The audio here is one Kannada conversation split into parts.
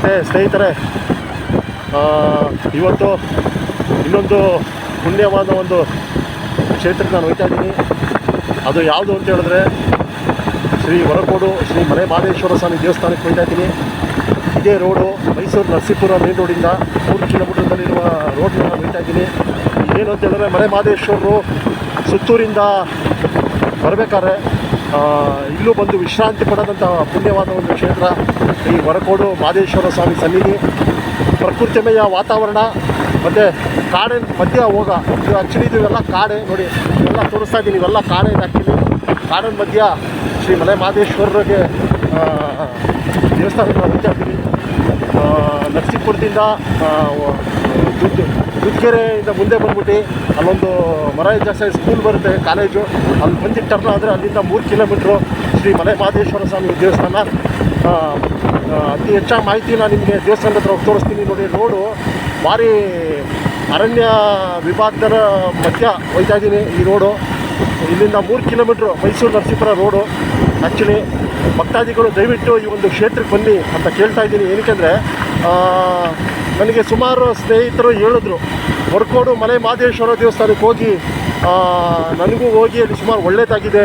ನಮಸ್ತೆ ಸ್ನೇಹಿತರೆ. ಇವತ್ತು ಇನ್ನೊಂದು ಪುಣ್ಯವಾದ ಒಂದು ಕ್ಷೇತ್ರಕ್ಕೆ ನಾನು ಹೋಗ್ತಾ ಇದ್ದೀನಿ. ಅದು ಯಾವುದು ಅಂತ ಹೇಳಿದ್ರೆ ಶ್ರೀ ಹೊರಕೋಡು, ಶ್ರೀ ಮಲೆ ಮಹದೇಶ್ವರ ಸ್ವಾಮಿ ದೇವಸ್ಥಾನಕ್ಕೆ ಹೋಗ್ತಾ ಇದ್ದೀನಿ. ಇದೇ ರೋಡು ಮೈಸೂರು ನರಸೀಪುರ ಮೇನ್ ರೋಡಿಂದ ಮೂರು ಕಿಲೋಮೀಟರ್ನಲ್ಲಿರುವ ರೋಡ್ನ ನಾನು ಹೋಗ್ತಾ ಇದ್ದೀನಿ. ಏನು ಅಂತ ಹೇಳಿದ್ರೆ ಮಲೆ ಮಹದೇಶ್ವರರು ಸುತ್ತೂರಿಂದ ಬರಬೇಕಾದ್ರೆ ಇಲ್ಲೂ ಬಂದು ವಿಶ್ರಾಂತಿ ಪಡೆದಂಥ ಪುಣ್ಯವಾದ ಒಂದು ಕ್ಷೇತ್ರ ಈ ಹೊರಕೋಡು ಮಹದೇಶ್ವರ ಸ್ವಾಮಿ ಸನ್ನಿಧಿ. ಪ್ರಕೃತಿಮಯ ವಾತಾವರಣ, ಮತ್ತು ಕಾಡೆ ಮಧ್ಯ ಹೋಗ, ಇದು ಆ್ಯಕ್ಚುಲಿ ಇದೆಲ್ಲ ಕಾಡೆ ನೋಡಿ, ಇವೆಲ್ಲ ತೋರಿಸ್ತಾ ಇದ್ದೀನಿ, ಇವೆಲ್ಲ ಕಾಡೆ ಆ್ಯಕ್ಚುಲಿ ಕಾಡಿನ ಮಧ್ಯ ಶ್ರೀ ಮಲೆ ಮಹದೇಶ್ವರರಿಗೆ ದೇವಸ್ಥಾನಕ್ಕೆ ಹೋಗ್ತಾ ಇದ್ದೀವಿ. ವ- ಮುಂದೆ ಬಂದ್ಬಿಟ್ಟು ಅಲ್ಲೊಂದು ಮೊರಾರ್ಜಿ ಜಾಸ್ತಿ ಸ್ಕೂಲ್ ಬರುತ್ತೆ ಕಾಲೇಜು ಅಲ್ಲಿ ಬಂದು ಟರ್ನ್ ಆದರೆ ಅಲ್ಲಿಂದ ಮೂರು ಕಿಲೋಮೀಟ್ರು ಶ್ರೀ ಮಲೆ ಮಹದೇಶ್ವರ ಸ್ವಾಮಿ ದೇವಸ್ಥಾನ. ಅತಿ ಹೆಚ್ಚಾಗಿ ಮಾಹಿತಿ ನಾನು ನಿಮಗೆ ದೇವಸ್ಥಾನದ ಹತ್ರ ಹೋಗಿ ತೋರಿಸ್ತೀನಿ ನೋಡಿ ರೋಡು ಭಾರಿ ಅರಣ್ಯ ವಿಭಾಗದ ಮಧ್ಯ ಹೋಗ್ತಾ ಇದ್ದೀನಿ ಈ ರೋಡು ಇಲ್ಲಿಂದ ಮೂರು kilometre Mysuru Narasipura road actually ಭಕ್ತಾದಿಗಳು ದಯವಿಟ್ಟು ಈ ಒಂದು ಕ್ಷೇತ್ರಕ್ಕೆ ಬನ್ನಿ ಅಂತ ಕೇಳ್ತಾ ಇದ್ದೀನಿ ಏನಕ್ಕೆಂದರೆ ನನಗೆ ಸುಮಾರು ಸ್ನೇಹಿತರು ಹೇಳಿದ್ರು, ಹೊರಕೋಡು ಮಲೆ ಮಹದೇಶ್ವರ ದೇವಸ್ಥಾನಕ್ಕೆ ಹೋಗಿ ನನಗೂ ಹೋಗಿ, ಅಲ್ಲಿ ಸುಮಾರು ಒಳ್ಳೆಯದಾಗಿದೆ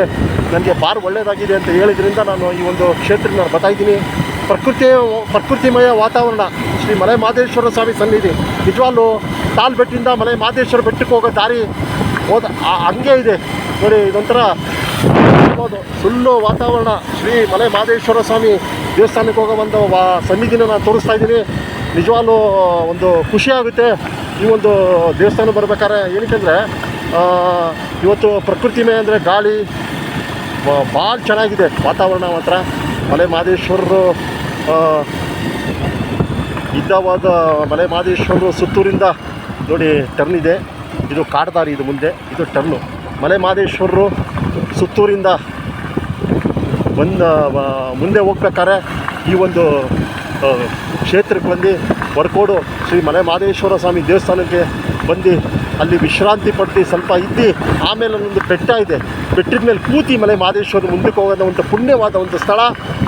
ನನಗೆ ಬಾರ್ ಒಳ್ಳೆಯದಾಗಿದೆ ಅಂತ ಹೇಳಿದ್ರಿಂದ ನಾನು ಈ ಒಂದು ಕ್ಷೇತ್ರಕ್ಕೆ ನಾನು ಬರ್ತಾಯಿದ್ದೀನಿ ಪ್ರಕೃತಿ ಪ್ರಕೃತಿಮಯ ವಾತಾವರಣ, ಶ್ರೀ ಮಲೆ ಮಹದೇಶ್ವರ ಸ್ವಾಮಿ ಸನ್ನಿಧಿ, ನಿಜವಾಗ್ಲೂ ತಾಲ್ ಬೆಟ್ಟಿಂದ ಮಲೆ ಮಹದೇಶ್ವರ ಬೆಟ್ಟಕ್ಕೆ ಹೋಗೋ ದಾರಿ ಹೋದ ಹಂಗೆ ಇದೆ. ನೋಡಿ, ಇದೊಂಥರ ಸುಳ್ಳು ವಾತಾವರಣ, ಶ್ರೀ ಮಲೆ ಮಹದೇಶ್ವರ ಸ್ವಾಮಿ ದೇವಸ್ಥಾನಕ್ಕೆ ಹೋಗೋ ಒಂದು ಸನ್ನಿಧಿನ ನಾನು ತೋರಿಸ್ತಾ ಇದ್ದೀನಿ. ನಿಜವಾಗ್ಲೂ ಒಂದು ಖುಷಿ ಆಗುತ್ತೆ ಈ ಒಂದು ದೇವಸ್ಥಾನ ಬರ್ಬೇಕಾದ್ರೆ ಏನಕ್ಕೆಂದರೆ ಇವತ್ತು ಪ್ರಕೃತಿಮಯ ಅಂದರೆ ಗಾಳಿ ಭಾಳ ಚೆನ್ನಾಗಿದೆ ವಾತಾವರಣ ಮಾತ್ರ. ಮಲೆ ಮಹದೇಶ್ವರರು ಇದ್ದವಾದ ಮಲೆ ಮಹದೇಶ್ವರರು ಸುತ್ತೂರಿಂದ ನೋಡಿ ಟರ್ನ್ ಇದೆ. ಇದು ಕಾಡ್ದಾರಿ ಇದು ಮುಂದೆ, ಇದು ಟರ್ನು. ಮಲೆ ಮಹದೇಶ್ವರರು ಸುತ್ತೂರಿಂದ ಬಂದ ಮುಂದೆ ಹೋಗ್ಬೇಕಾದ್ರೆ ಈ ಒಂದು ಕ್ಷೇತ್ರಕ್ಕೆ ಬಂದು ಹೊರಕೋಡು ಶ್ರೀ ಮಲೆ ಮಹದೇಶ್ವರ ಸ್ವಾಮಿ ದೇವಸ್ಥಾನಕ್ಕೆ ಬಂದು ಅಲ್ಲಿ ವಿಶ್ರಾಂತಿ ಪಟ್ಟು ಸ್ವಲ್ಪ ಇದ್ದು ಆಮೇಲೆ ಒಂದು ಬೆಟ್ಟ ಇದೆ. ಬೆಟ್ಟದ ಮೇಲೆ ಕೂತಿ ಮಲೆ ಮಹದೇಶ್ವರ ಮುಂದಕ್ಕೆ ಹೋಗೋದ ಒಂದು ಪುಣ್ಯವಾದ ಒಂದು ಸ್ಥಳ.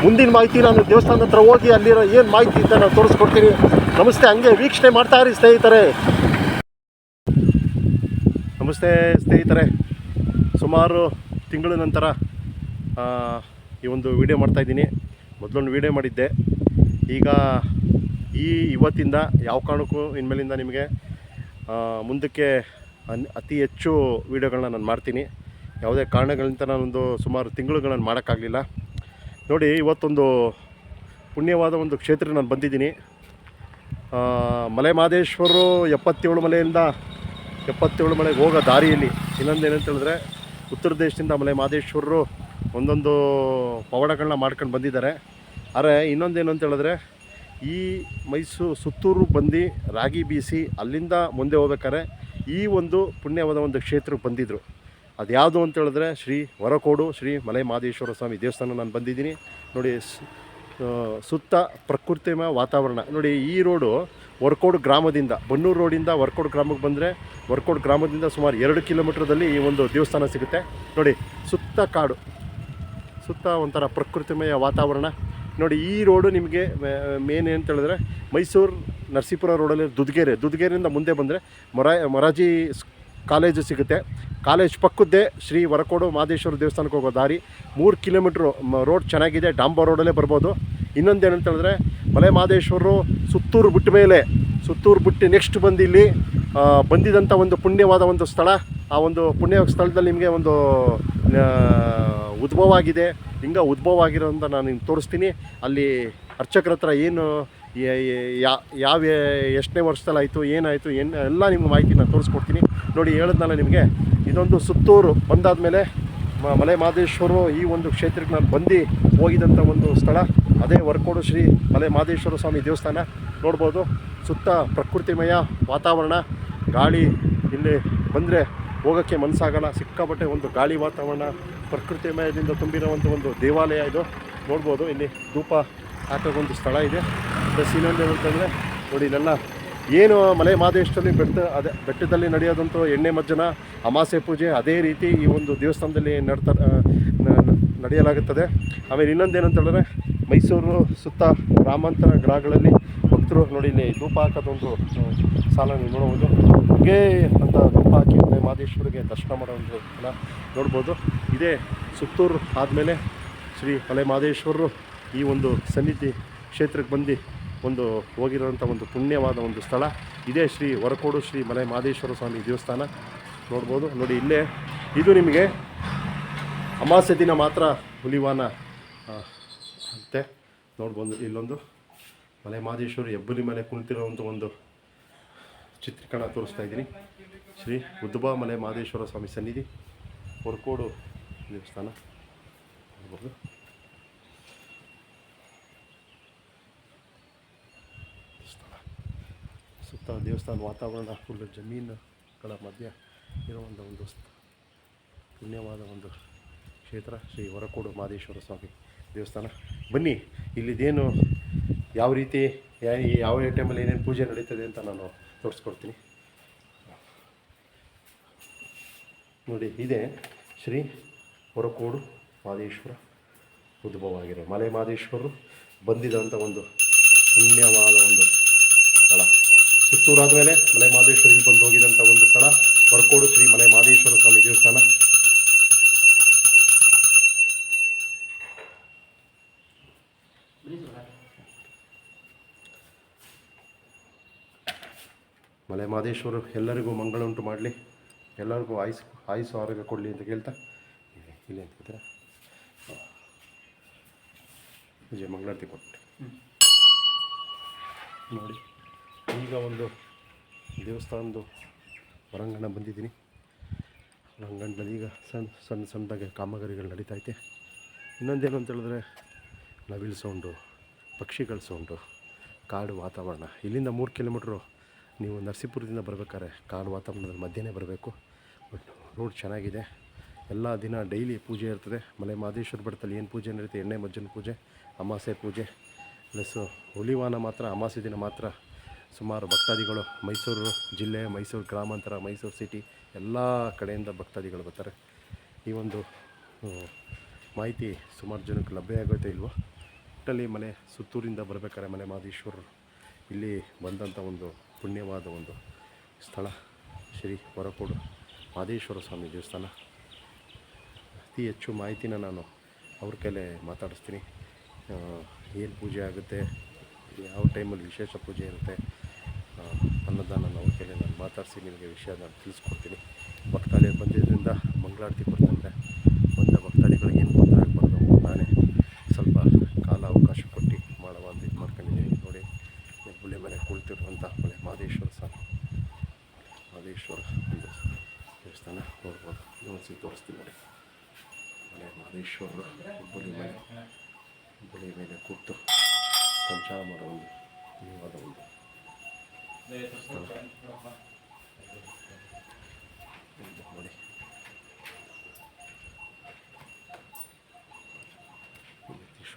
ಮುಂದಿನ ಮಾಹಿತಿ ನಾನು ದೇವಸ್ಥಾನದ ಹತ್ರ ಹೋಗಿ ಅಲ್ಲಿರೋ ಏನು ಮಾಹಿತಿ ಅಂತ ನಾನು ತೋರಿಸ್ಕೊಡ್ತೀನಿ. ನಮಸ್ತೆ, ಹಂಗೆ ವೀಕ್ಷಣೆ ಮಾಡ್ತಾ ಇರಿ ಸ್ನೇಹಿತರೆ. ನಮಸ್ತೆ ಸ್ನೇಹಿತರೆ. ಸುಮಾರು ತಿಂಗಳ ನಂತರ ಈ ಒಂದು ವಿಡಿಯೋ ಮಾಡ್ತಾಯಿದ್ದೀನಿ ಮೊದಲೊಂದು ವಿಡಿಯೋ ಮಾಡಿದ್ದೆ. ಈಗ ಈ ಇವತ್ತಿಂದ ಯಾವ ಕಾರಣಕ್ಕೂ ಇನ್ಮೇಲಿಂದ ನಿಮಗೆ ಮುಂದಕ್ಕೆ ಅನ್- ಅತಿ ಹೆಚ್ಚು ವೀಡಿಯೋಗಳನ್ನ ನಾನು ಮಾಡ್ತೀನಿ. ಯಾವುದೇ ಕಾರಣಗಳಿಂದ ನಾನೊಂದು ಸುಮಾರು ತಿಂಗಳುಗಳನ್ನು ಮಾಡೋಕ್ಕಾಗಲಿಲ್ಲ. ನೋಡಿ, ಇವತ್ತೊಂದು ಪುಣ್ಯವಾದ ಒಂದು ಕ್ಷೇತ್ರ ನಾನು ಬಂದಿದ್ದೀನಿ. ಮಲೆ ಮಹದೇಶ್ವರರು ಎಪ್ಪತ್ತೇಳು ಮಲೆಯಿಂದ ಎಪ್ಪತ್ತೇಳು ಮಲೆಗೆ ಹೋಗೋ ದಾರಿಯಲ್ಲಿ ಇನ್ನೊಂದು ಏನಂತ ಹೇಳಿದ್ರೆ ಉತ್ತರ ದೇಶದಿಂದ ಮಲೆ ಮಹದೇಶ್ವರರು ಒಂದೊಂದು ಪವಾಡಗಳನ್ನ ಮಾಡ್ಕೊಂಡು ಬಂದಿದ್ದಾರೆ. ಆದರೆ ಇನ್ನೊಂದೇನು ಅಂತ ಹೇಳಿದ್ರೆ, ಈ ಮೈಸೂರು ಸುತ್ತೂರು ಬಂದು ರಾಗಿ ಬೀಸಿ ಅಲ್ಲಿಂದ ಮುಂದೆ ಹೋಗ್ಬೇಕಾದ್ರೆ ಈ ಒಂದು ಪುಣ್ಯವಾದ ಒಂದು ಕ್ಷೇತ್ರಕ್ಕೆ ಬಂದಿದ್ದರು ಅದು ಯಾವುದು ಅಂತ ಹೇಳಿದ್ರೆ ಶ್ರೀ ಹೊರಕೋಡು, ಶ್ರೀ ಮಲೆ ಮಹದೇಶ್ವರ ಸ್ವಾಮಿ ದೇವಸ್ಥಾನ ನಾನು ಬಂದಿದ್ದೀನಿ. ನೋಡಿ ಸುತ್ತ ಪ್ರಕೃತಿಮಯ ವಾತಾವರಣ. ನೋಡಿ, ಈ ರೋಡು ವರ್ಕೋಡು ಗ್ರಾಮದಿಂದ, ಬನ್ನೂರು ರೋಡಿಂದ ವರ್ಕೋಡು ಗ್ರಾಮಕ್ಕೆ ಬಂದರೆ ವರ್ಕೋಡು ಗ್ರಾಮದಿಂದ ಸುಮಾರು ಎರಡು ಕಿಲೋಮೀಟ್ರದಲ್ಲಿ ಈ ಒಂದು ದೇವಸ್ಥಾನ ಸಿಗುತ್ತೆ. ನೋಡಿ, ಸುತ್ತ ಕಾಡು, ಸುತ್ತ ಒಂಥರ ಪ್ರಕೃತಿಮಯ ವಾತಾವರಣ. ನೋಡಿ, ಈ ರೋಡು ನಿಮಗೆ ಮೇನ್ ಅಂತ ಹೇಳಿದ್ರೆ ಮೈಸೂರು ನರಸೀಪುರ ರೋಡಲ್ಲಿ ದುದ್ಗೆರೆ, ದುದ್ಗೆರೆಯಿಂದ ಮುಂದೆ ಬಂದರೆ ಮೊರಾ, ಮೊರಾಜಿ ಕಾಲೇಜು ಸಿಗುತ್ತೆ. ಕಾಲೇಜ್ ಪಕ್ಕದ್ದೇ ಶ್ರೀ ವರಕೋಡು ಮಹದೇಶ್ವರ ದೇವಸ್ಥಾನಕ್ಕೆ ಹೋಗೋ ದಾರಿ. ಮೂರು ಕಿಲೋಮೀಟ್ರು ರೋಡ್ ಚೆನ್ನಾಗಿದೆ, ಡಾಂಬಾ ರೋಡಲ್ಲೇ ಬರ್ಬೋದು. ಇನ್ನೊಂದು ಏನಂತ ಹೇಳಿದ್ರೆ, ಮಲೆ ಮಹದೇಶ್ವರರು ಸುತ್ತೂರು ಬಿಟ್ಟ ಮೇಲೆ, ಸುತ್ತೂರು ಬಿಟ್ಟು ನೆಕ್ಸ್ಟ್ ಬಂದು ಇಲ್ಲಿ ಬಂದಿದ್ದಂಥ ಒಂದು ಪುಣ್ಯವಾದ ಒಂದು ಸ್ಥಳ. ಆ ಒಂದು ಪುಣ್ಯ ಸ್ಥಳದಲ್ಲಿ ನಿಮಗೆ ಒಂದು ಉದ್ಭವ ಆಗಿದೆ ಹಿಂಗೆ ಉದ್ಭವ ಆಗಿರೋಂಥ ನಾನು ನಿಮ್ಗೆ ತೋರಿಸ್ತೀನಿ. ಅಲ್ಲಿ ಅರ್ಚಕರ ಹತ್ರ ಏನು ಯಾವ ಎಷ್ಟನೇ ವರ್ಷದಲ್ಲಿ ಆಯಿತು, ಏನಾಯಿತು, ಏನು, ಎಲ್ಲ ನಿಮ್ಗೆ ಮಾಹಿತಿ ನಾನು ತೋರಿಸ್ಕೊಡ್ತೀನಿ. ನೋಡಿ, ಹೇಳಿದ್ನಲ್ಲ ನಿಮಗೆ, ಇದೊಂದು ಸುತ್ತೂರು ಬಂದಾದ ಮೇಲೆ ಮಲೆ ಮಹದೇಶ್ವರು ಈ ಒಂದು ಕ್ಷೇತ್ರಕ್ಕೆ ನಾನು ಬಂದು ಹೋಗಿದಂಥ ಒಂದು ಸ್ಥಳ. ಅದೇ ವರ್ಕೋಡು ಶ್ರೀ ಮಲೆ ಮಹದೇಶ್ವರ ಸ್ವಾಮಿ ದೇವಸ್ಥಾನ. ನೋಡ್ಬೋದು, ಸುತ್ತ ಪ್ರಕೃತಿಮಯ ವಾತಾವರಣ. ಗಾಳಿ ಇಲ್ಲಿ ಬಂದರೆ ಹೋಗೋಕ್ಕೆ ಮನಸ್ಸಾಗಲ್ಲ ಸಿಕ್ಕಾಪಟ್ಟೆ ಒಂದು ಗಾಳಿ ವಾತಾವರಣ ಪ್ರಕೃತಿಮಯದಿಂದ ತುಂಬಿರುವಂಥ ಒಂದು ದೇವಾಲಯ ಇದು. ನೋಡ್ಬೋದು, ಇಲ್ಲಿ ಧೂಪ ಹಾಕೋಕ್ಕೊಂದು ಸ್ಥಳ ಇದೆ. ಪ್ಲಸ್ ಇನ್ನೊಂದು ಏನಂತಂದರೆ, ನೋಡಿ ಇಲ್ಲೆಲ್ಲ ಏನು ಮಲೆ ಮಾದೇಶದಲ್ಲಿ ಬೆಟ್ಟ ಅದೇ ಬೆಟ್ಟದಲ್ಲಿ ನಡೆಯೋದಂಥ ಎಣ್ಣೆ ಮಜ್ಜನ, ಅಮಾಸೆ ಪೂಜೆ, ಅದೇ ರೀತಿ ಈ ಒಂದು ದೇವಸ್ಥಾನದಲ್ಲಿ ನಡ್ತಾ ನಡೆಯಲಾಗುತ್ತದೆ. ಆಮೇಲೆ ಇನ್ನೊಂದು ಏನಂತ ಹೇಳಿದ್ರೆ ಮೈಸೂರು ಸುತ್ತ ಗ್ರಾಮಾಂತರ ಗ್ರಹಗಳಲ್ಲಿ ಭಕ್ತರು ನೋಡಿ ಇಲ್ಲಿ ಧೂಪ ಹಾಕೋದೊಂದು ಆ, ಸಾಲ ನೀವು ನೋಡ್ಬೋದು. ಹಂಗೇ ಅಂತ ಧೂಪ ಹಾಕಿ ಮಲೆ ಮಹದೇಶ್ವರಿಗೆ ದರ್ಶನ ಮಾಡೋ ಒಂದು ಸ್ಥಳ ನೋಡ್ಬೋದು. ಇದೇ ಸುತ್ತೂರು ಆದಮೇಲೆ ಶ್ರೀ ಮಲೆ ಮಹದೇಶ್ವರರು ಈ ಒಂದು ಸನ್ನಿಧಿ ಕ್ಷೇತ್ರಕ್ಕೆ ಬಂದು ಒಂದು ಹೋಗಿರೋಂಥ ಒಂದು ಪುಣ್ಯವಾದ ಒಂದು ಸ್ಥಳ. ಇದೇ ಶ್ರೀ ಹೊರಕೋಡು ಶ್ರೀ ಮಲೆ ಮಾದೇಶ್ವರ ಸ್ವಾಮಿ ದೇವಸ್ಥಾನ ನೋಡ್ಬೋದು. ನೋಡಿ ಇಲ್ಲೇ ಇದು ನಿಮಗೆ ಅಮಾವಾಸ್ಯೆ ದಿನ ಮಾತ್ರ ಹುಲಿವಾನ ಅಂತೆ ನೋಡ್ಬೋದು ಇಲ್ಲೊಂದು. ಮಲೆ ಮಾದೇಶ್ವರ ಹೆಬ್ಬುಲಿ ಮಲೆ ಕುಳಿತಿರುವಂಥ ಒಂದು ಚಿತ್ರೀಕರಣ ತೋರಿಸ್ತಾ ಇದ್ದೀನಿ. ಶ್ರೀ ಉದ್ಬಾ ಮಲೆ ಮಹದೇಶ್ವರ ಸ್ವಾಮಿ ಸನ್ನಿಧಿ, ಹೊರಕೋಡು ದೇವಸ್ಥಾನ. ನೋಡ್ಬೋದು ಸುತ್ತ ದೇವಸ್ಥಾನ ವಾತಾವರಣ ಫುಲ್ ಜಮೀನುಗಳ ಮಧ್ಯೆ ಇರುವಂಥ ಒಂದು ಪುಣ್ಯವಾದ ಒಂದು ಕ್ಷೇತ್ರ ಶ್ರೀ ಹೊರಕೋಡು ಮಹದೇಶ್ವರ ಸ್ವಾಮಿ ದೇವಸ್ಥಾನ. ಬನ್ನಿ, ಇಲ್ಲಿದೇನು ಯಾವ ರೀತಿ ಯಾವ ಟೈಮಲ್ಲಿ ಏನೇನು ಪೂಜೆ ನಡೀತದೆ ಅಂತ ನಾನು ತೋರಿಸ್ಕೊಡ್ತೀನಿ. ನೋಡಿ, ಇದೆ ಶ್ರೀ ಹೊರಕೋಡು ಮಹದೇಶ್ವರ ಉದ್ಭವ ಆಗಿರೋ ಮಲೆ ಮಹದೇಶ್ವರರು ಬಂದಿದಂಥ ಒಂದು ಪುಣ್ಯವಾದ ಒಂದು ಸ್ಥಳ. ಸುತ್ತೂರಾದ ಮೇಲೆ ಮಲೆ ಮಹದೇಶ್ವರಿಗೆ ಬಂದು ಹೋಗಿದಂಥ ಒಂದು ಸ್ಥಳ. ಹೊರಕೋಡು ಶ್ರೀ ಮಲೆ ಮಹದೇಶ್ವರ ಸ್ವಾಮಿ ದೇವಸ್ಥಾನ. ಮಲೆ ಮಹದೇಶ್ವರು ಎಲ್ಲರಿಗೂ ಮಂಗಳ ಉಂಟು ಮಾಡಲಿ. ಎಲ್ಲರಿಗೂ ಆಯುಸ್, ಆಯುಸ್ಸು ಆರೋಗ್ಯ ಕೊಡಲಿ ಅಂತ ಕೇಳ್ತಾ ಇಲ್ಲಿ ಇಲ್ಲಿ ಅಂತ ಹೇಳ್ತೀರಾ ವಿಜಯ ಮಂಗಳಾರತಿ ಕೊಟ್ಟು. ನೋಡಿ, ಈಗ ಒಂದು ದೇವಸ್ಥಾನದ ಹೊರಾಂಗಣ ಬಂದಿದ್ದೀನಿ. ಹೊರಾಂಗಣದಲ್ಲಿ ಈಗ ಸಣ್ಣ ಸಣ್ಣ ಸಣ್ಣದಾಗಿ ಕಾಮಗಾರಿಗಳು ನಡೀತೈತೆ ಇನ್ನೊಂದೇನು ಅಂತ ಹೇಳಿದ್ರೆ, ನವಿಲು ಸೌಂಡು, ಪಕ್ಷಿಗಳ ಸೌಂಡು, ಕಾಡು ವಾತಾವರಣ. ಇಲ್ಲಿಂದ ಮೂರು ಕಿಲೋಮೀಟ್ರು ನೀವು ನರಸೀಪುರದಿಂದ ಬರಬೇಕಾದ್ರೆ ಕಾಡು ವಾತಾವರಣದಲ್ಲಿ ಮಧ್ಯಾಹ್ನ ಬರಬೇಕು. ರೋಡ್ ಚೆನ್ನಾಗಿದೆ. ಎಲ್ಲ ದಿನ ಡೈಲಿ ಪೂಜೆ ಇರ್ತದೆ. ಮಲೆ ಮಹದೇಶ್ವರ ಬೆಟ್ಟದಲ್ಲಿ ಏನು ಪೂಜೆ ನಡೀತೆ? ಎಣ್ಣೆ ಮಜ್ಜನ ಪೂಜೆ, ಅಮಾಸೆ ಪೂಜೆ ಪ್ಲಸ್ಸು ಹುಲಿವಾನ ಮಾತ್ರ, ಅಮಾಸೆ ದಿನ ಮಾತ್ರ ಸುಮಾರು ಭಕ್ತಾದಿಗಳು, ಮೈಸೂರು ಜಿಲ್ಲೆ, ಮೈಸೂರು ಗ್ರಾಮಾಂತರ, ಮೈಸೂರು ಸಿಟಿ ಎಲ್ಲ ಕಡೆಯಿಂದ ಭಕ್ತಾದಿಗಳು ಬರ್ತಾರೆ. ಈ ಒಂದು ಮಾಹಿತಿ ಸುಮಾರು ಜನಕ್ಕೆ ಲಭ್ಯ ಆಗುತ್ತೆ ಇಲ್ವೋ? ಒಟ್ಟಲ್ಲಿ ಮನೆ ಸುತ್ತೂರಿಂದ ಬರಬೇಕಾದ್ರೆ ಮನೆ ಮಹದೇಶ್ವರರು ಇಲ್ಲಿ ಬಂದಂಥ ಒಂದು ಪುಣ್ಯವಾದ ಒಂದು ಸ್ಥಳ, ಶ್ರೀ ಹೊರಕೋಡು ಮಾದೇಶ್ವರ ಸ್ವಾಮಿ ದೇವಸ್ಥಾನ. ಅತಿ ಹೆಚ್ಚು ಮಾಹಿತಿನ ನಾನು ಅವ್ರ ಕೈಲೆ ಮಾತಾಡಿಸ್ತೀನಿ. ಏನು ಪೂಜೆ ಆಗುತ್ತೆ, ಯಾವ ಟೈಮಲ್ಲಿ ವಿಶೇಷ ಪೂಜೆ ಇರುತ್ತೆ ಅನ್ನದಾನನ ನಾನು ಅವ್ರ ಕೈಲೇ ನಾನು ಮಾತಾಡಿಸಿ ನಿಮಗೆ ವಿಷಯ ನಾನು ತಿಳಿಸ್ಕೊಡ್ತೀನಿ. ಭಕ್ತಾಲಯ ಬಂದಿದ್ದರಿಂದ ಮಂಗಳಾರತಿ ಕೊಡ್ತಾರೆ ಬಂದ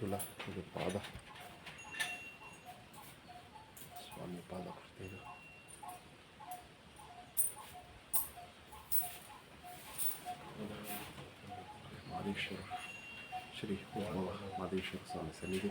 ಇದು ತ್ರಿಶೂಲ ಇದು ಪಾದ ಸ್ವಾಮಿ ಪಾದ ಇದು ಮಹದೇಶ್ವರ ಶ್ರೀ ಉದ್ಭವ ಮಹದೇಶ್ವರ ಸ್ವಾಮಿ ಸನ್ನಿಧಿ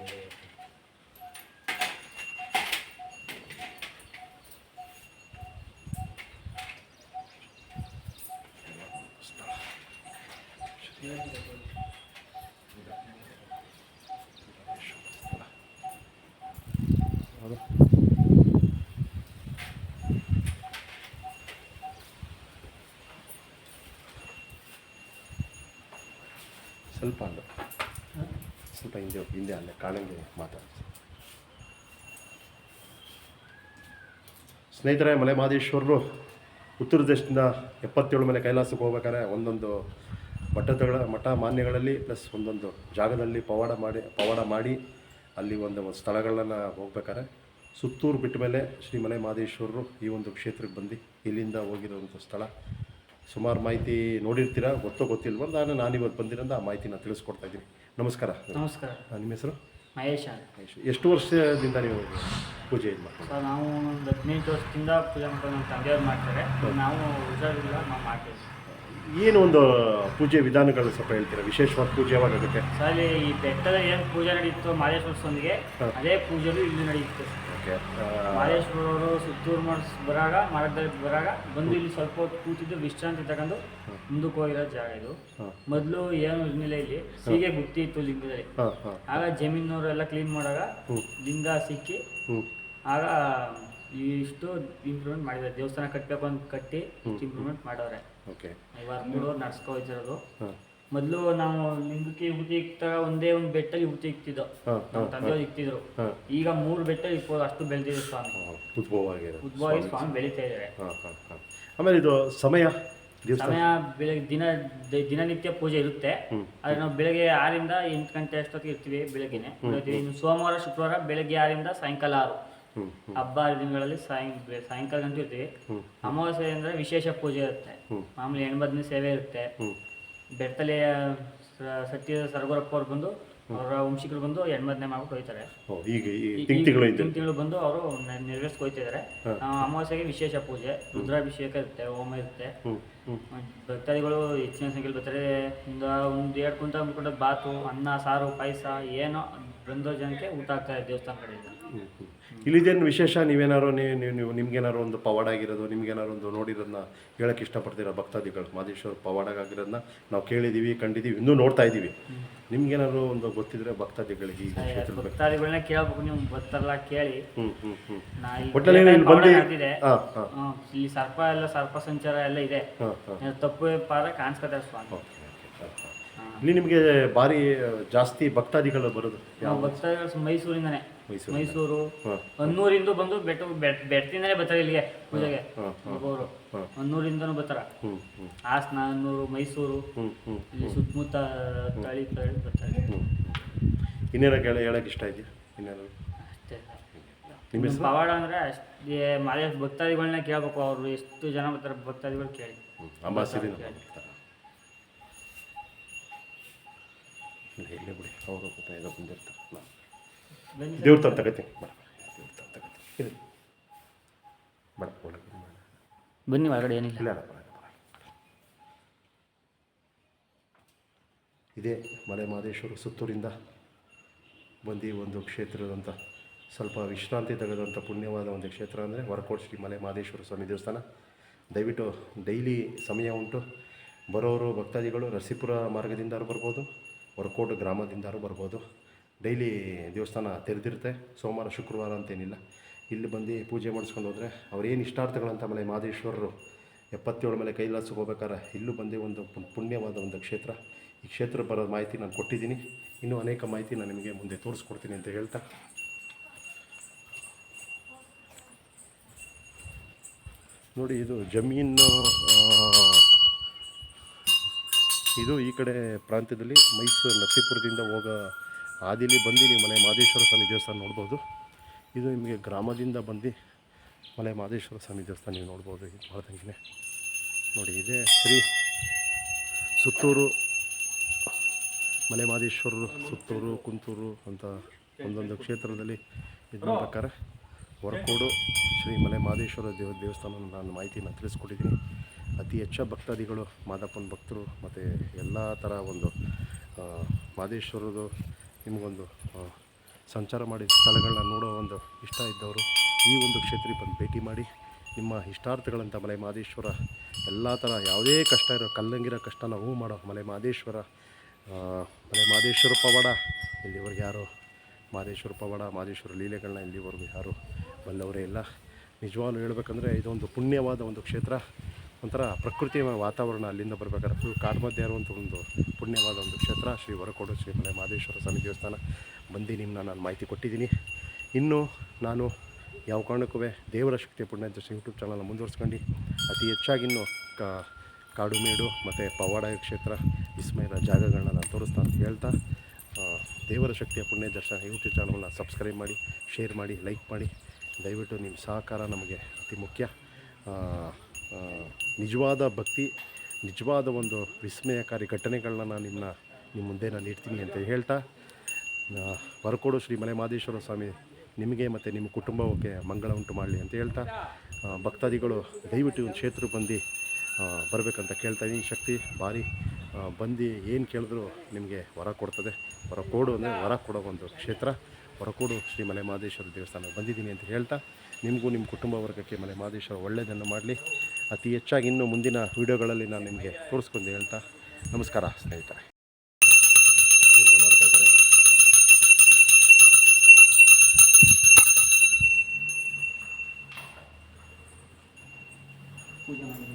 ಹಿಂದೆ ಹಿಂದೆ ಅಲ್ಲೇ ಕಾಣಂಗೆ ಮಾತಾಡ್ತೀನಿ. ಸ್ನೇಹಿತರೆ ಮಲೆ ಮಹದೇಶ್ವರರು ಉತ್ತರ ದೇಶದಿಂದ ಎಪ್ಪತ್ತೇಳು ಮೇಲೆ ಕೈಲಾಸಕ್ಕೆ ಹೋಗ್ಬೇಕಾದ್ರೆ ಒಂದೊಂದು ಮಠಗಳ, ಮಠ ಮಾನ್ಯಗಳಲ್ಲಿ ಪ್ಲಸ್ ಒಂದೊಂದು ಜಾಗದಲ್ಲಿ ಪವಾಡ ಮಾಡಿ ಪವಾಡ ಮಾಡಿ ಅಲ್ಲಿ ಒಂದು ಸ್ಥಳಗಳನ್ನು ಹೋಗ್ಬೇಕಾದ್ರೆ ಸುತ್ತೂರು ಬಿಟ್ಟ ಮೇಲೆ ಶ್ರೀ ಮಲೆ ಮಹದೇಶ್ವರರು ಈ ಒಂದು ಕ್ಷೇತ್ರಕ್ಕೆ ಬಂದು ಇಲ್ಲಿಂದ ಹೋಗಿರೋವಂಥ ಸ್ಥಳ. ಸುಮಾರು ಮಾಹಿತಿ ನೋಡಿರ್ತೀರ? ಗೊತ್ತೋ ಗೊತ್ತಿಲ್ವ? ನಾನು, ನಾನಿವತ್ತು ಬಂದಿರೋದು ಆ ಮಾಹಿತಿನ ತಿಳಿಸ್ಕೊಡ್ತಾ ಇದ್ದೀನಿ. ನಮಸ್ಕಾರ. ನಮಸ್ಕಾರ. ನಿಮ್ಮ ಹೆಸರು? ಮಹೇಶ ಎಷ್ಟು- ಎಷ್ಟು ವರ್ಷದಿಂದ ನೀವು ಪೂಜೆ ಇದು ಮಾಡ್ತೀವಿ ಸರ್ ನಾವು ಒಂದು ಹದಿನೈದು ವರ್ಷದಿಂದ ಪೂಜೆ ಮಾಡ್ತಾರೆ ನಮ್ಮ ತಂದೆಯವ್ರು ಮಾಡ್ತಾರೆ. ನಾವು ಹುಷಾರಿಲ್ಲ ನಾವು ಮಾಡ್ತೀವಿ ಏನು ಒಂದು ಪೂಜೆ ವಿಧಾನಗಳು ಸ್ವಲ್ಪ ಹೇಳ್ತೀರಾ? ವಿಶೇಷವಾದ ಪೂಜೆ ಯಾವಾಗ ಆಗುತ್ತೆ? ಈ ಬೆಟ್ಟದ ಏನು ಪೂಜೆ ನಡೆಯುತ್ತೋ ಮಹದೇಶ್ವರಸ್ವಾಮಿಗೆ ಸ್ವಾಮಿಗೆ ಅದೇ ಪೂಜೆನೂ ಇಲ್ಲಿ ನಡೆಯುತ್ತೆ ಓಕೆ. ಮಾದೇಶ್ವರ ಅವರು ಸುತ್ತೂರು ಮಾಡಿಸ್ ಬರಾಗ ಮಾರ್ಗದಲ್ಲಿ ಬರಾಗ ಬಂದು ಇಲ್ಲಿ ಸ್ವಲ್ಪ ಹೊತ್ತು ಕೂತಿದ್ದು ವಿಶ್ರಾಂತಿ ತಗೊಂಡು ಮುಂದಕ್ಕೆ ಹೋಗಿರೋ ಜಾಗ ಇದು. ಮೊದಲು ಏನು ಇರ್ಲಿಲ್ಲ ಇಲ್ಲಿ. ಸೀಗೆ ಬುತ್ತಿ ಇತ್ತು ಲಿಂಗದಲ್ಲಿ. ಆಗ ಜಮೀನವರು ಎಲ್ಲ ಕ್ಲೀನ್ ಮಾಡಾಗ ಲಿಂಗ ಸಿಕ್ಕಿ ಆಗ ಇಷ್ಟು ಇಂಪ್ರೂವ್ಮೆಂಟ್ ಮಾಡಿದ್ದಾರೆ. ದೇವಸ್ಥಾನ ಕಟ್ಟಬೇಕು ಅಂತ ಕಟ್ಟಿ ಇಂಪ್ರೂವ್ಮೆಂಟ್ ಮಾಡವ್ರೆ ಓಕೆ ಇವಾಗ ಮೂರು ನಡ್ಸ್ಕೊ ಹೋಗ್ತಿರೋದು ಹಾಂ. ಮೊದಲು ನಾವು ಲಿಂಗಕ್ಕೆ ಹುಟ್ಟಿ ಇಕ್ತಾಗ ಒಂದೇ ಒಂದು ಬೆಟ್ಟಲ್ಲಿ ಹುಟ್ಟಿ ಇಕ್ತಿದ್ದೋ. ನಮ್ಮ ತಂದೆಯವ್ರು ಇಕ್ತಿದ್ರು. ಈಗ ಮೂರು ಬೆಟ್ಟ ಇಕ್ಬೋದು ಅಷ್ಟು ಬೆಳೆದಿದೆ ಸ್ವಾಮಿ. ಉದ್ಭವ ಉದ್ಭವಾಗಿ ಸ್ವಾಮಿ. ಬೆಳೀತಾ ಇದ್ದಾರೆ. ಆಮೇಲೆ ಇದು ಸಮಯ ಸಮಯ ಬೆಳಗ್ಗೆ ದಿನ ದಿನನಿತ್ಯ ಪೂಜೆ ಇರುತ್ತೆ. ಆದ್ರೆ ನಾವು ಬೆಳಗ್ಗೆ ಆರಿಂದ ಎಂಟು ಗಂಟೆ ಅಷ್ಟೊತ್ತಿಗೆ ಇರ್ತೀವಿ ಬೆಳಗ್ಗೆನೆ. ಇನ್ನು ಸೋಮವಾರ ಶುಕ್ರವಾರ ಬೆಳಗ್ಗೆ ಆರಿಂದ ಸಾಯಂಕಾಲ ಆರು. ಹಬ್ಬ ಹರಿದಿನಗಳಲ್ಲಿ ಸಾಯಂ ಬೆ- ಸಾಯಂಕಾಲ ಗಂಟೆ ಇರ್ತೀವಿ. ಅಮಾವಾಸ್ಯೆ ಅಂದ್ರೆ ವಿಶೇಷ ಪೂಜೆ ಇರುತ್ತೆ. ಮಾಮೂಲಿ ಹೆಣ್ಮದ್ನಿ ಸೇವೆ ಇರುತ್ತೆ. ಬೆಟ್ಟಲೆಯ ಬೆಟ್ಟಲೆ ಸತ್ಯ ಸರಗುರಪ್ಪ ಅವ್ರು ಬಂದು ಅವರ ವಂಶಿಕರು ಬಂದು ಹೆಣ್ಮದ್ನೆ ಮಾಡ್ಬಿಟ್ಟು ಹೋಯ್ತಾರೆ ತಿಂಗಳು ಬಂದು ಅವರು ನೆರವೇರಿಸ್ಕೊ ಹೋಯ್ತಿದ್ದಾರೆ ಅಮಾವಾಸ್ಯೆಗೆ ವಿಶೇಷ ಪೂಜೆ ರುದ್ರಾಭಿಷೇಕ ಇರುತ್ತೆ ಹೋಮ ಇರುತ್ತೆ. ಭಕ್ತಾದಿಗಳು ಹೆಚ್ಚಿನ ಸಂಖ್ಯೆಯಲ್ಲಿ ಬರ್ತಾರೆ. ಒಂದು ಒಂದು ಎರಡು ಕುಂಟ ಬಾತು ಅನ್ನ ಸಾರು ಪಾಯಸ ಏನೋ ಬಂದೋ ಜನಕ್ಕೆ ಊಟ ಆಗ್ತಾರೆ ದೇವಸ್ಥಾನ ಕಡೆಯಿಂದ. ಇಲ್ಲಿದೇನು ವಿಶೇಷ ನೀವೇನಾರು ನೀವು ನೀವು ನೀವು ನಿಮ್ಗೇನಾರು ಒಂದು ಪವಾಡ ಆಗಿರೋದು ನಿಮ್ಗೇನಾರು ಒಂದು ನೋಡಿರೋದನ್ನ ಹೇಳಕ್ಕೆ ಇಷ್ಟಪಡ್ತೀರಾ ಭಕ್ತಾದಿಗಳು? ಮಾದೇಶ್ವರ ಪವಾಡಾಗಿರೋದನ್ನ ನಾವು ಕೇಳಿದ್ದೀವಿ ಕಂಡಿದ್ದೀವಿ ಇನ್ನೂ ನೋಡ್ತಾ ಇದ್ದೀವಿ ನಿಮ್ಗೇನಾದ್ರು ಒಂದು ಗೊತ್ತಿದ್ರೆ ಭಕ್ತಾದಿಗಳಿಗೆ ಈ ಕ್ಷೇತ್ರದ ಬಗ್ಗೆ ಭಕ್ತಾದಿಗಳನ್ನ ಕೇಳ್ಬೇಕು ನೀವು ಗೊತ್ತಲ್ಲ ಕೇಳಿ. ಹ್ಮ್ ಹ್ಞೂ ಹ್ಞೂ ನಾ ಇಲ್ಲಿ ಒಟ್ಟಲ್ಲಿ ಇಲ್ಲಿ ಬಂದು ನಡೆದಿದೆ. ಹಾಂ ಹಾಂ. ಹ್ಮ್, ಇಲ್ಲಿ ಸರ್ಪ ಎಲ್ಲ ಸರ್ಪ ಸಂಚಾರ ಎಲ್ಲ ಇದೆ. ಹಾಂ ಹಾಂ. ಏನ್ ತಪ್ಪು ಪಾದ ಕಾಣಿಸ್ಕೊತಾರೆ ಸ್ವಾಮಿ. ಓಕೆ ಓಕೆ ಇಲ್ಲಿ ನಿಮಗೆ ಭಾರಿ ಜಾಸ್ತಿ ಭಕ್ತಾದಿಗಳು ಬರೋದು ನಾವು ಭಕ್ತಾದಿಗಳು ಮೈಸೂರಿಂದನೇ. ಮೈಸೂರು ಹನ್ನೂರಿಂದ ಬಂದು ಬೆಟ್ಟ ಬೆಟ್ ಬೆಟ್ಟದಿಂದನೇ ಬರ್ತಾರೆ ಇಲ್ಲಿಗೆ ಪೂಜೆಗೆ. ಅವರು. ಹನ್ನೂರಿಂದನೂ ಬರ್ತಾರ. ಹಾಸನ ಹನ್ನೂರು ಮೈಸೂರು ಇಲ್ಲಿ ಸುತ್ತಮುತ್ತ ತಳಿ ತಳಿ ಬರ್ತಾರೆ. ಇನ್ನೇನ ಕೇಳ ಹೇಳಕ್ಕೆ ಇಷ್ಟ ಇದೆಯಾ ಇನ್ನೇನು? ಅಷ್ಟೇ ನಿಮ್ಮ ಪವಾಡ ಅಂದ್ರೆ ಅಷ್ಟೇ ಮಾದೇ ಭಕ್ತಾದಿಗಳನ್ನ ಕೇಳ್ಬೇಕು ಅವರು. ಎಷ್ಟು ಜನ ಬರ್ತಾರೆ ಭಕ್ತಾದಿಗಳು ಕೇಳಿ. ಅಂಬಾಸಿರಿ ಹೇಳಿ ಬಿಡಿ. ಅವರು ಬಂದಿರ್ತಾರೆ. ದೇವ್ರ ತಂದು ತಗತಿ ಬನ್ನಿ ಹೊರಗಡೆ ಏನಿಲ್ಲ. ಇದೇ ಮಲೆ ಮಹದೇಶ್ವರ ಸುತ್ತೂರಿಂದ ಬಂದು ಒಂದು ಕ್ಷೇತ್ರದಂಥ ಸ್ವಲ್ಪ ವಿಶ್ರಾಂತಿ ತೆಗೆದಂಥ ಪುಣ್ಯವಾದ ಒಂದು ಕ್ಷೇತ್ರ ಅಂದರೆ ಹೊರಕೋಟ್ ಶ್ರೀ ಮಲೆ ಮಹದೇಶ್ವರ ಸ್ವಾಮಿ ದೇವಸ್ಥಾನ. ದಯವಿಟ್ಟು ಡೈಲಿ ಸಮಯ ಉಂಟು. ಬರೋರು ಭಕ್ತಾದಿಗಳು ನರಸೀಪುರ ಮಾರ್ಗದಿಂದಾರು ಬರ್ಬೋದು ಹೊರಕೋಟು ಗ್ರಾಮದಿಂದಾರು ಬರ್ಬೋದು. ಡೈಲಿ ದೇವಸ್ಥಾನ ತೆರೆದಿರುತ್ತೆ. ಸೋಮವಾರ, ಶುಕ್ರವಾರ ಅಂತೇನಿಲ್ಲ. ಇಲ್ಲಿ ಬಂದು ಪೂಜೆ ಮಾಡಿಸ್ಕೊಂಡು ಹೋದರೆ ಅವ್ರೇನು ಇಷ್ಟಾರ್ಥಗಳಂತ ಮೇಲೆ ಮಾದೇಶ್ವರರು ಎಪ್ಪತ್ತೇಳು ಮೇಲೆ ಕೈಲಾಸಕ್ಕೆ ಹೋಗ್ಬೇಕಾರೆ ಇಲ್ಲೂ ಬಂದೇ ಒಂದು ಪುಣ್ಯವಾದ ಒಂದು ಕ್ಷೇತ್ರ. ಈ ಕ್ಷೇತ್ರ ಬರೋ ಮಾಹಿತಿ ನಾನು ಕೊಟ್ಟಿದ್ದೀನಿ. ಇನ್ನೂ ಅನೇಕ ಮಾಹಿತಿ ನಾನು ನಿಮಗೆ ಮುಂದೆ ತೋರಿಸ್ಕೊಡ್ತೀನಿ ಅಂತ ಹೇಳ್ತಾ. ನೋಡಿ, ಇದು ಜಮೀನು ಇದು ಈ ಕಡೆ ಪ್ರಾಂತ್ಯದಲ್ಲಿ ಮೈಸೂರು ನರಸೀಪುರದಿಂದ ಹೋಗೋ ಹಾದಿಲಿ ಬಂದು ನೀವು ಮಲೆ ಮಹದೇಶ್ವರ ಸ್ವಾಮಿ ದೇವಸ್ಥಾನ ನೋಡ್ಬೋದು. ಇದು ನಿಮಗೆ ಗ್ರಾಮದಿಂದ ಬಂದು ಮಲೆ ಮಹದೇಶ್ವರ ಸ್ವಾಮಿ ದೇವಸ್ಥಾನ ನೀವು ನೋಡ್ಬೋದು. ಇದು ಮಾಡ್ದಂಗೆ ನೋಡಿ, ಇದೇ ಶ್ರೀ ಸುತ್ತೂರು ಮಲೆ ಮಹದೇಶ್ವರರು ಸುತ್ತೂರು, ಕುಂತೂರು ಅಂತ ಒಂದೊಂದು ಕ್ಷೇತ್ರದಲ್ಲಿ ಇದು ಪ್ರಕಾರ ಹೊರಕೋಡು ಶ್ರೀ ಮಲೆ ಮಹದೇಶ್ವರ ದೇವ ದೇವಸ್ಥಾನ ನಾನು ಮಾಹಿತಿಯನ್ನು ತಿಳಿಸ್ಕೊಟ್ಟಿದ್ದೀನಿ. ಅತಿ ಹೆಚ್ಚು ಭಕ್ತಾದಿಗಳು ಮಾದಪ್ಪನ ಭಕ್ತರು ಮತ್ತು ಎಲ್ಲ ಥರ ಒಂದು ಮಾದೇಶ್ವರದು ನಿಮಗೊಂದು ಸಂಚಾರ ಮಾಡಿ ಸ್ಥಳಗಳನ್ನ ನೋಡೋ ಒಂದು ಇಷ್ಟ ಇದ್ದವರು ಈ ಒಂದು ಕ್ಷೇತ್ರಕ್ಕೆ ಬಂದು ಭೇಟಿ ಮಾಡಿ. ನಿಮ್ಮ ಇಷ್ಟಾರ್ಥಗಳಂತ ಮಲೆ ಮಹದೇಶ್ವರ ಎಲ್ಲ ಥರ ಯಾವುದೇ ಕಷ್ಟ ಇರೋ, ಕಲ್ಲಂಗಿರೋ ಕಷ್ಟನ ಹೂ ಮಾಡೋ ಮಲೆ ಮಹದೇಶ್ವರ ಮಲೆ ಮಹದೇಶ್ವರ ಪವಾಡ. ಇಲ್ಲಿವರೆಗೆ ಯಾರು ಮಹದೇಶ್ವರ ಪವಾಡ ಮಹದೇಶ್ವರ ಲೀಲೆಗಳನ್ನ ಇಲ್ಲಿವರೆಗೂ ಯಾರು ಬಲ್ಲವರೇ ಇಲ್ಲ. ನಿಜವಾಗ್ಲೂ ಹೇಳಬೇಕಂದ್ರೆ ಇದೊಂದು ಪುಣ್ಯವಾದ ಒಂದು ಕ್ಷೇತ್ರ. ಒಂಥರ ಪ್ರಕೃತಿಯ ವಾತಾವರಣ ಅಲ್ಲಿಂದ ಬರಬೇಕಾದ್ರೆ ಫುಲ್ ಕಾಡು ಮಧ್ಯೆ ಇರುವಂಥ ಒಂದು ಪುಣ್ಯವಾದ ಒಂದು ಕ್ಷೇತ್ರ. ಶ್ರೀ ಹೊರಕೋಡು ಶ್ರೀ ಮಲೆ ಮಹದೇಶ್ವರ ಸ್ವಾಮಿ ದೇವಸ್ಥಾನ. ಬಂದು ನಿಮ್ಮನ್ನ ನಾನು ಮಾಹಿತಿ ಕೊಟ್ಟಿದ್ದೀನಿ. ಇನ್ನು ನಾನು ಯಾವ ಕಾರಣಕ್ಕೂ ದೇವರ ಶಕ್ತಿಯ ಪುಣ್ಯ ಅಂತ ಯೂಟ್ಯೂಬ್ ಚಾನಲ್ನ ಮುಂದುವರ್ಸ್ಕೊಂಡು ಅತಿ ಹೆಚ್ಚಾಗಿ ಇನ್ನು ಕಾಡು ಕಾಡುಮೇಡು ಮತ್ತು ಪವಾಡ ಕ್ಷೇತ್ರ, ವಿಸ್ಮಯದ ಜಾಗಗಳನ್ನ ನಾನು ತೋರಿಸ್ತಾ ಅಂತ ಹೇಳ್ತಾ ದೇವರ ಶಕ್ತಿಯ ಪುಣ್ಯ ದರ್ಶನ ಯೂಟ್ಯೂಬ್ ಚಾನಲ್ನ ಸಬ್ಸ್ಕ್ರೈಬ್ ಮಾಡಿ ಶೇರ್ ಮಾಡಿ ಲೈಕ್ ಮಾಡಿ. ದಯವಿಟ್ಟು ನಿಮ್ಮ ಸಹಕಾರ ನಮಗೆ ಅತಿ ಮುಖ್ಯ. ನಿಜವಾದ ಭಕ್ತಿ, ನಿಜವಾದ ಒಂದು ವಿಸ್ಮಯಕಾರಿ ಘಟನೆಗಳನ್ನ ನಾನು ನಿಮ್ಮನ್ನ ನಿಮ್ಮ ಮುಂದೆ ನಾನು ಇಡ್ತೀನಿ ಅಂತ ಹೇಳ್ತಾ ಬರಕೋಡು ಶ್ರೀ ಮಲೆ ಮಹದೇಶ್ವರ ಸ್ವಾಮಿ, ನಿಮಗೆ ಮತ್ತು ನಿಮ್ಮ ಕುಟುಂಬಕ್ಕೆ ಮಂಗಳ ಉಂಟು ಮಾಡಲಿ ಅಂತ ಹೇಳ್ತಾ ಭಕ್ತಾದಿಗಳು ದಯವಿಟ್ಟು ಒಂದು ಕ್ಷೇತ್ರ ಬಂದು ಬರಬೇಕಂತ ಕೇಳ್ತಾ ಇದ್ದೀನಿ ಶಕ್ತಿ ಭಾರಿ ಬಂದು ಏನು ಕೇಳಿದ್ರು ನಿಮಗೆ ವರ ಕೊಡ್ತದೆ. ವರ ಕೊಡು ಅಂದರೆ ವರ ಕೊಡೋ ಒಂದು ಕ್ಷೇತ್ರ. ಹೊರಕೋಡು ಶ್ರೀ ಮಲೆ ಮಹದೇಶ್ವರ ದೇವಸ್ಥಾನಕ್ಕೆ ಬಂದಿದ್ದೀನಿ ಅಂತ ಹೇಳ್ತಾ ನಿಮಗೂ ನಿಮ್ಮ ಕುಟುಂಬ ವರ್ಗಕ್ಕೆ ಮಲೆ ಮಹದೇಶ್ವರ ಒಳ್ಳೆಯದನ್ನು ಮಾಡಲಿ. ಅತಿ ಹೆಚ್ಚಾಗಿ ಇನ್ನೂ ಮುಂದಿನ ವೀಡಿಯೋಗಳಲ್ಲಿ ನಾನು ನಿಮಗೆ ತೋರಿಸ್ಕೊಂಡು ಹೇಳ್ತಾ ನಮಸ್ಕಾರ ಸ್ನೇಹಿತರೆ. ಪೂಜೆ ಮಾಡಿ.